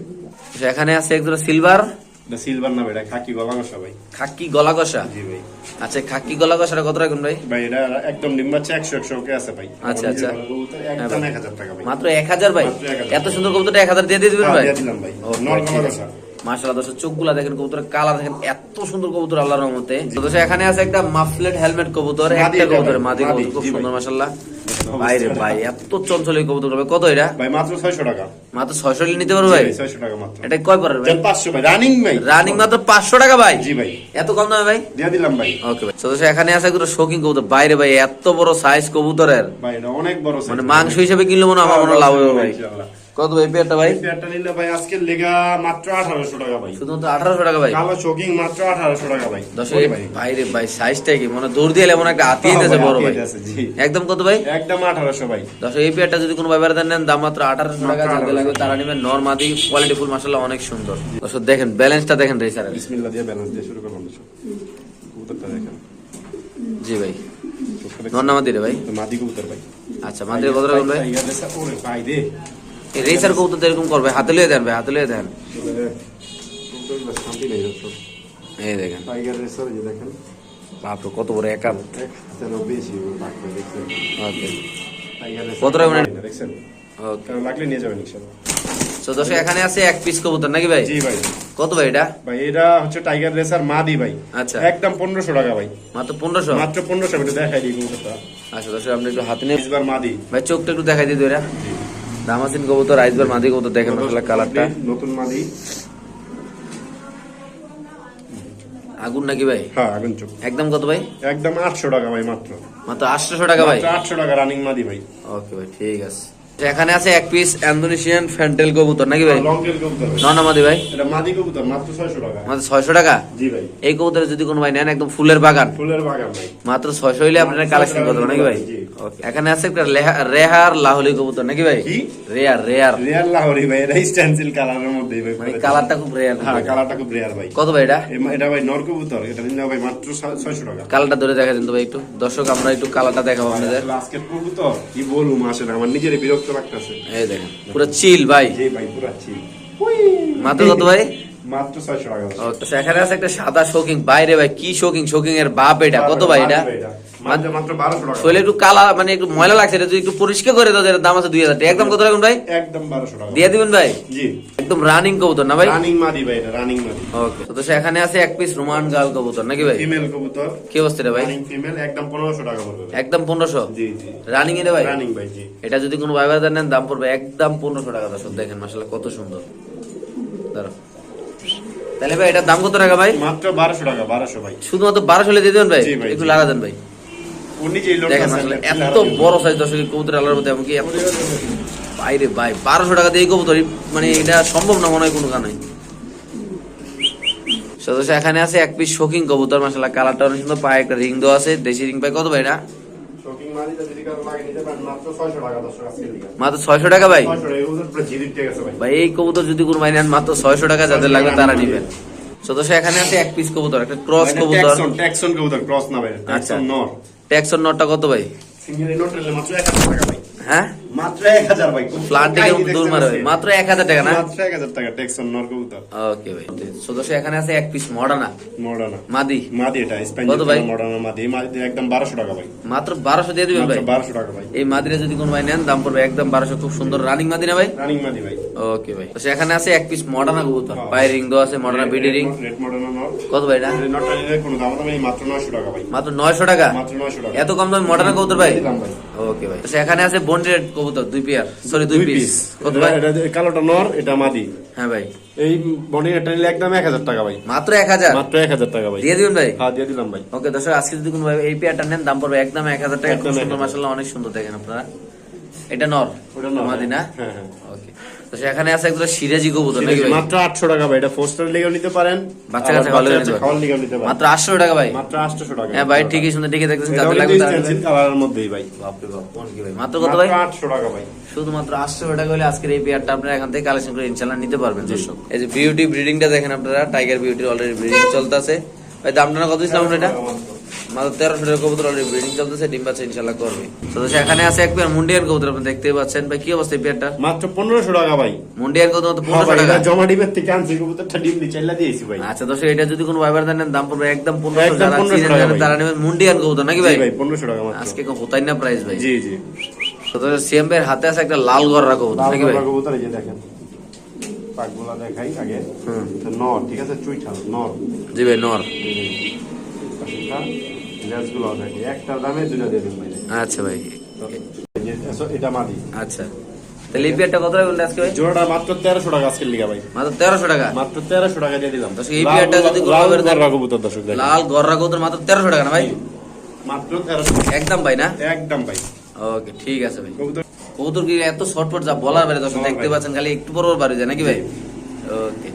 Speaker 1: এখানে আছে এক জোড়া সিলভার
Speaker 2: এটা সিলভার না এটা খাকি গলা কষা ভাই।
Speaker 1: খাকি গলা কষা
Speaker 2: জি ভাই।
Speaker 1: আচ্ছা খাকি গলা কষাটা কত রাখুন ভাই?
Speaker 2: ভাই এটা একদম ডিম্বাচ্ছে একশো একশো ওকে আছে ভাই।
Speaker 1: আচ্ছা, আচ্ছা।
Speaker 2: একদম এক হাজার টাকা ভাই।
Speaker 1: মাত্র এক হাজার ভাই? এত সুন্দর কবুতরটা এক হাজার দিয়ে দিয়ে দিবেন
Speaker 2: হ্যাঁ,
Speaker 1: ভাই?
Speaker 2: দিলাম ভাই। নর গলা কষা
Speaker 1: মাশাআল্লাহ দর্শক চোখগুলা দেখেন কবুতরের কালার দেখেন এত সুন্দর কবুতর আল্লাহর রহমতে। দর্শক এখানে আছে একটা মাফলেট হেলমেট কবুতর একটা কবুতর মাদি
Speaker 2: মাদি,
Speaker 1: কবুতর খুব সুন্দর মাশাআল্লাহ। বাইরে ভাই এত চঞ্চল এই কবুতর হবে। কত এটা?
Speaker 2: ভাই মাত্র ছয়শো টাকা।
Speaker 1: মাত্র ছয়শো নিতে পারো ভাই?
Speaker 2: ছয়শো টাকা মাত্র।
Speaker 1: এটা কয় পরের ভাই?
Speaker 2: দেন পাঁচশো ভাই রানিং ভাই।
Speaker 1: রানিং মাত্র পাঁচশো টাকা ভাই?
Speaker 2: জি ভাই।
Speaker 1: এত কম দামে ভাই?
Speaker 2: দিয়ে দিলাম ভাই।
Speaker 1: ওকে ভাই। এখানে আছে একটা শৌখিন কবুতর। বাইরে ভাই এত বড় সাইজ কবুতরের।
Speaker 2: ভাই এটা অনেক বড়
Speaker 1: মানে মাংস হিসেবে কিনলে মনে হয় আমার মনে লাভ হবে ভাই।
Speaker 2: ইনশাআল্লাহ।
Speaker 1: কত ভাই পেয়ারটা ভাই?
Speaker 2: পেয়ারটা নিলে ভাই আজকে লেগা মাত্র আঠারোশো টাকা ভাই।
Speaker 1: শুধুমাত্র আঠারোশো টাকা ভাই?
Speaker 2: কালো চোকিং মাত্র আঠারোশো টাকা ভাই।
Speaker 1: দর্শক
Speaker 2: ভাই
Speaker 1: বাইরে ভাই সাইজটা কি? মানে দৌড় দিয়ে এমন একটা হাতিয়ে দিয়েছে
Speaker 2: হ্যাঁ,
Speaker 1: বড় ভাই। একদম কত ভাই?
Speaker 2: একদম আঠারোশো ভাই।
Speaker 1: দর্শক এই পেয়ারটা যদি কোনো ব্যাপারে নেন দাম মাত্র আঠারোশো টাকা
Speaker 2: মাত্র
Speaker 1: যাদের লাগবে
Speaker 2: 1800
Speaker 1: তারা নেবেন নর্মাদি কোয়ালিটি ফুল মাসাল্লাহ অনেক সুন্দর। দর্শক দেখেন ব্যালেন্সটা দেখেন রেসার
Speaker 2: বিসমিল্লাহ দিয়ে ব্যালেন্স দিয়ে শুরু করলাম দর্শক। কবুতরটা দেখেন।
Speaker 1: জি ভাই। নর্নামাদি রে ভাই।
Speaker 2: মাদি কবুতর ভাই।
Speaker 1: আচ্ছা মাদির কত ভাই।
Speaker 2: ভাই রে।
Speaker 1: রেসার কবুতর তো এরকম করবে হাতে লিয়ে দেন ভাই হাতে লিয়ে দেন। এই দেখেন।
Speaker 2: টাইগার রেসার এই দেখেন।
Speaker 1: বাপরে কত বড়
Speaker 2: বেশি
Speaker 1: ওকে। কত টাকা?
Speaker 2: দেখছেন?
Speaker 1: ওকে।
Speaker 2: লাগলে নিয়ে যাবেন ইনশাআল্লাহ
Speaker 1: তো দর্শক এখানে আছে এক পিস কবুতর নাকি ভাই?
Speaker 2: জি ভাই।
Speaker 1: কত ভাই এটা?
Speaker 2: ভাই এটা হচ্ছে টাইগার রেসার মাদি ভাই।
Speaker 1: আচ্ছা।
Speaker 2: একদম পনেরোশো টাকা ভাই।
Speaker 1: মাত্র পনেরোশো?
Speaker 2: মাত্র দেখাই দিই কবুতরটা।
Speaker 1: আচ্ছা দর্শক আমরা একটু হাতে নিয়ে
Speaker 2: মাদি।
Speaker 1: ভাই চোখটা একটু দেখাই দিই দামাসিন কবুতর আইসবার মাদি কবুতর দেখেন মাসাল্লাহ কালারটা।
Speaker 2: নতুন মাদি।
Speaker 1: আগুন নাকি ভাই?
Speaker 2: হ্যাঁ আগুন চোখ।
Speaker 1: একদম কত ভাই?
Speaker 2: একদম আটশো টাকা ভাই মাত্র।
Speaker 1: মাত্র আটশো টাকা ভাই?
Speaker 2: আটশো টাকা রানিং মাদি ভাই।
Speaker 1: ওকে ভাই ঠিক আছে। এখানে আছে এক পিস ইন্দোনেশিয়ান ফ্যান্টেল কবুতর নাকি ভাই?
Speaker 2: লং টেল কবুতর।
Speaker 1: নন মাদি ভাই?
Speaker 2: এটা মাদি কবুতর মাত্র ছয়শো টাকা।
Speaker 1: মাত্র ছয়শো টাকা?
Speaker 2: জি ভাই।
Speaker 1: এই কবুতরে যদি কোনো ভাই নেন একদম ফুলের বাগান।
Speaker 2: ফুলের বাগান ভাই।
Speaker 1: মাত্র ছয়শো হইলে আপনার কালেকশন করতে হবে নাকি ভাই?
Speaker 2: জি।
Speaker 1: এখানে আছে একটা রেহার লাহলি কবুতর নাকি ভাই?
Speaker 2: কি?
Speaker 1: Rare rare.
Speaker 2: রিয়াল লাহোরি ভাই এটা স্টেনসিল কালারের মধ্যে ভাই
Speaker 1: মানে কালারটা খুব রেয়ার
Speaker 2: হ্যাঁ কালারটা খুব রেয়ার ভাই।
Speaker 1: কত ভাই এটা?
Speaker 2: এটা ভাই নর কবুতর এটা ভাই মাত্র ছয়- ছয়শো টাকা।
Speaker 1: কালারটা ধরে দেখা দিন তো ভাই একটু। দর্শক আমরা একটু কালারটা দেখাবো আপনাদের।
Speaker 2: কবুতর কি বলব আসলে আমার নিজেরই বিরক্ত লাগতেছে।
Speaker 1: এই দেখেন পুরো চিল ভাই।
Speaker 2: জি ভাই পুরা ছিল
Speaker 1: মাত্র কত ভাই?
Speaker 2: মাত্র ছয়শো টাকা।
Speaker 1: ও, তো আছে একটা সাদা শোকিং বাইরে ভাই কি শোকিং শোকিং এর বাপ এটা। কত ভাই এটা। একটু কালা মানে একটু ময়লা লাগছে এটা যদি একটু পরিষ্কার করে দাও দাম আছে দুই হাজার টাকা। একদম কত রাখুন ভাই?
Speaker 2: একদম বারোশো টাকা।
Speaker 1: দিয়ে দিবেন ভাই?
Speaker 2: জি।
Speaker 1: একদম রানিং কবুতর না ভাই?
Speaker 2: রানিং মাদি ভাই এটা রানিং মাদি।
Speaker 1: ওকে তো সেখানে আছে এক পিস রোমান গাল কবুতর নাকি ভাই?
Speaker 2: ফিমেল কবুতর।
Speaker 1: কি অবস্থা রে ভাই?
Speaker 2: ফিমেল একদম পনেরোশো টাকা পড়বে
Speaker 1: একদম পনেরোশো?
Speaker 2: জি জি।
Speaker 1: রানিং এর ভাই?
Speaker 2: রানিং ভাই জি।
Speaker 1: এটা যদি কোনো ভাই বাজার নেন দাম পড়বে একদম পনেরোশো টাকা। দর্শক দেখেন মাসাল্লাহ কত সুন্দর। দাঁড়াও। তাহলে ভাই এটার দাম কত টাকা ভাই?
Speaker 2: মাত্র বারোশো টাকা বারোশো ভাই।
Speaker 1: শুধুমাত্র বারোশো হলে দিয়ে দেবেন ভাই একটু
Speaker 2: জি।
Speaker 1: লাগা দেন ভাই। দেখেন আসলে এত বড় সাইজ দর্শক এই কবুতর আলার মধ্যে এমনকি বাইরে ভাই বারোশো টাকা দিয়ে কবুতর মানে এটা সম্ভব না মনে হয় কোনো কারণে। সদস্য এখানে আছে এক পিস শোকিং কবুতর মাসাল্লাহ কালারটা অনেক সুন্দর পায়ে একটা রিং দেওয়া আছে দেশি রিং পাই কত ভাই এটা?
Speaker 2: মাত্র 600 টাকা দর্শক আজকে লিগা
Speaker 1: মাত্র ছয়শো টাকা ভাই?
Speaker 2: 600 টাকা এগুলো পুরো জিদির ঠিক আছে ভাই।
Speaker 1: ভাই এই কবুতর যদি কোনো ভাই নেন মাত্র ছয়শো টাকা যাদের লাগবে তারা নিবেন। সদস্য এখানে আছে এক পিস কবুতর একটা ক্রস কবুতর।
Speaker 2: ট্যাক্সন কবুতর ক্রস না ভাই
Speaker 1: আচ্ছা।
Speaker 2: নর।
Speaker 1: ট্যাক্সন নোটটা কত ভাই?
Speaker 2: সিঙ্গেল নোট এর মাত্র 1000 টাকা ভাই।
Speaker 1: হ্যাঁ?
Speaker 2: মাত্র 1000 ভাই
Speaker 1: ফ্ল্যাট দিকে দূর মারে মাত্র এক হাজার টাকা না?
Speaker 2: মাত্র 1000 টাকা নর কবুতর।
Speaker 1: ওকে ভাই সদস্য এখানে আছে এক পিস মডানা
Speaker 2: মডার্না
Speaker 1: মাদি।
Speaker 2: মাদি এটা
Speaker 1: ভাই?
Speaker 2: মডার্না মাদি। মাদি একদম 1200 টাকা ভাই।
Speaker 1: মাত্র বারোশো দিয়ে দিবেন
Speaker 2: মাত্র
Speaker 1: ভাই?
Speaker 2: 1200 টাকা ভাই।
Speaker 1: এই মাদিরা যদি কোনো ভাই নেন দাম পড়বে একদম বারোশো। খুব সুন্দর রানিং মাদি না ভাই?
Speaker 2: রানিং মাদি ভাই।
Speaker 1: ওকে ভাই। তো সেখানে আছে এক পিস মডানা কবুতর। পায়ের রিং দেওয়া আছে মডানা বিডি রিং
Speaker 2: রেড মডার্না নর
Speaker 1: কত ভাই
Speaker 2: এই নটটা নিলে কোনো দাম না, মাত্র 900 টাকা ভাই।
Speaker 1: মাত্র নয়শো টাকা?
Speaker 2: মাত্র 900 টাকা।
Speaker 1: এত কম দামে মডানা কবুতর ভাই? ওকে ভাই। তো সেখানে আছে বন্ডেড কবুতর। দুই পেয়ার। সরি দুই পিস কত ভাই?
Speaker 2: এটা এটা- কালোটা নর এটা মাদি।
Speaker 1: হ্যাঁ ভাই।
Speaker 2: এই এটা নিলে একদম 1000 টাকা ভাই।
Speaker 1: মাত্র এক হাজার?
Speaker 2: মাত্র 1000 টাকা ভাই।
Speaker 1: দিয়ে দিবেন ভাই?
Speaker 2: হ্যাঁ দিয়ে দিলাম ভাই।
Speaker 1: ওকে দর্শক আজকে যদি কোনো ভাই এই পেয়ারটা নেন দাম পড়বে একদম এক হাজার টাকা। খুব সুন্দর
Speaker 2: 1000
Speaker 1: অনেক সুন্দর দেখেন আপনারা। এটা নর
Speaker 2: ওটা নর
Speaker 1: মাদি
Speaker 2: হ্যাঁ হ্যাঁ
Speaker 1: ওকে। তো সেখানে আছে একদম সিরাজি কবুতর
Speaker 2: মাত্র 800 টাকা ভাই এটা ফোস্টার লেগেও নিতে পারেন
Speaker 1: বাচ্চা খাওয়ালেও নিতে
Speaker 2: খাওয়ার লেগেও নিতে পারেন।
Speaker 1: মাত্র আটশো টাকা ভাই।
Speaker 2: মাত্র 800 টাকা।
Speaker 1: হ্যাঁ ভাই ঠিকই ঠিকই দেখতেছেন লাগবে তারা
Speaker 2: কালারের মধ্যেই ভাই।
Speaker 1: বাপরে বাপ, কোন কি ভাই? মাত্র কত ভাই?
Speaker 2: 800 টাকা ভাই।
Speaker 1: শুধুমাত্র আটশো টাকা হলে আজকের এই পেয়ারটা আপনারা এখান থেকে কালেকশন করে ইনশাল্লাহ নিতে পারবেন দর্শক। এই যে বিউটি ব্রিডিংটা দেখেন আপনারা টাইগার বিউটির অলরেডি ব্রিডিং চলতেছে। ভাই দামটা কত ইসলাম এটা মাত্র তেরোশো টাকা কবুতর অলরেডি ব্রিডিং চলতেছে ডিম বাচ্চা ইনশাল্লাহ করবে। তো এখানে আছে কবুতর আপনি দেখতেই পাচ্ছেন। ভাই কি অবস্থা এই পেয়ারটা
Speaker 2: মাত্র 1500 টাকা ভাই।
Speaker 1: কবুতর
Speaker 2: হ্যাঁ
Speaker 1: পনেরোশো টাকা?
Speaker 2: এটা জমা ডিবের থেকে আনছি কবুতরটা ডিম দিয়ে চাইলা দিয়েছি ভাই।
Speaker 1: আচ্ছা দর্শক এটা যদি কোনো ভাইবার দেন দাম পড়বে একদম পনেরোশো
Speaker 2: একদম
Speaker 1: যারা
Speaker 2: 1500
Speaker 1: চিনেন
Speaker 2: টাকা
Speaker 1: তারা নেবেন মুন্ডিয়ান কবুতর নাকি ভাই?
Speaker 2: ভাই 1500 টাকা
Speaker 1: আজকে কোথায় না প্রাইস ভাই?
Speaker 2: জি জি।
Speaker 1: তো সিএম ভাইয়ের হাতে আছে একটা লাল ঘর রাখো
Speaker 2: লাল
Speaker 1: নাকি ভাই?
Speaker 2: কবুতর এই যে দেখেন। পাকগুলা দেখাই আগে।
Speaker 1: হুম।
Speaker 2: তো নর ঠিক আছে? চুইঠাল নর।
Speaker 1: জি ভাই নর।
Speaker 2: লেসগুলো দেখি একটা দামে দুটো দিয়ে দিন ভাই।
Speaker 1: আচ্ছা ভাই
Speaker 2: এটা মাদি।
Speaker 1: আচ্ছা। তাহলে এই পেয়ারটা কত বলতে আজকে ভাই?
Speaker 2: জোড়াটা মাত্র টাকা লিগা ভাই।
Speaker 1: মাত্র টাকা?
Speaker 2: মাত্র টাকা দিয়ে দিলাম।
Speaker 1: দর্শক, এই পেয়ারটা যদি
Speaker 2: লাল গররা কবুতর দর্শক দেখেন।
Speaker 1: লাল গররা কবুতর মাত্র তেরোশো টাকা না ভাই?
Speaker 2: মাত্র তেরোশো
Speaker 1: একদম ভাই না?
Speaker 2: একদম ভাই।
Speaker 1: ওকে ঠিক আছে ভাই।
Speaker 2: কবুতর
Speaker 1: কবুতর কি এত শর্টপট যা বলার বাইরে দর্শক দেখতে পাচ্ছেন খালি একটু বড় বাড়ি যায় নাকি ভাই? ওকে।